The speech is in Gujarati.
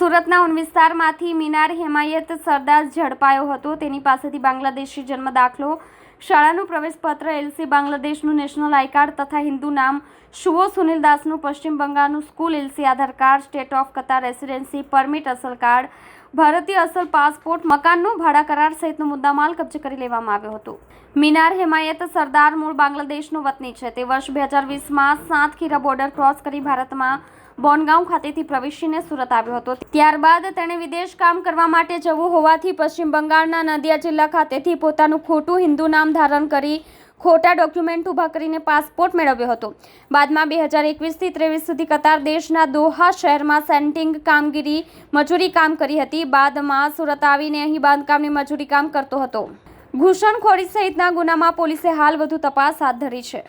સુરતના ઉન વિસ્તારમાંથી મિનાર હેમાયત સરદાર ઝડપાયો હતો. તેની પાસેથી બાંગ્લાદેશી જન્મ દાખલો, શાળાનું પ્રવેશપત્ર એલસી બાંગ્લાદેશનું નેશનલ આઈ કાર્ડ તથા હિન્દુ નામ, શુઓ સુનિલ દાસનું પશ્ચિમ બંગાળનું school LC Aadhaar card, state of Qatar residency, permit અસલ કાર્ડ ભારતીય અસલ પાસપોર્ટ મકાનનો ભાડા કરાર સહિતનો મુદ્દામાલ કબજે કરી લેવામાં આવ્યો હતો. મિનાર હેમાયત સરદાર મૂળ બાંગ્લાદેશનો વતની છે. તે વર્ષ બે હજાર વીસમાં સાતખીરા બોર્ડર ક્રોસ કરી ભારતમાં બોનગાંવ ખાતેથી પ્રવેશીને સુરત આવ્યો હતો. ત્યારબાદ તેણે વિદેશ કામ કરવા માટે જવું હોવાથી પશ્ચિમ બંગાળના નદિયા જિલ્લા ખાતેથી પોતાનું ખોટું હિન્દુ નામ ધારણ કરી ખોટા ડોક્યુમેન્ટ ઊભા કરીને પાસપોર્ટ મેળવ્યો હતો. બાદમાં બે હજાર એકવીસથી ત્રેવીસ સુધી કતાર દેશના દોહા શહેરમાં સેન્ટિંગ કામગીરી, મજૂરી કામ કરી હતી. બાદમાં સુરત આવીને અહીં બાંધકામની મજૂરી કામ કરતો હતો. ઘૂસણખોરી સહિતના ગુનામાં પોલીસે હાલ વધુ તપાસ હાથ ધરી છે.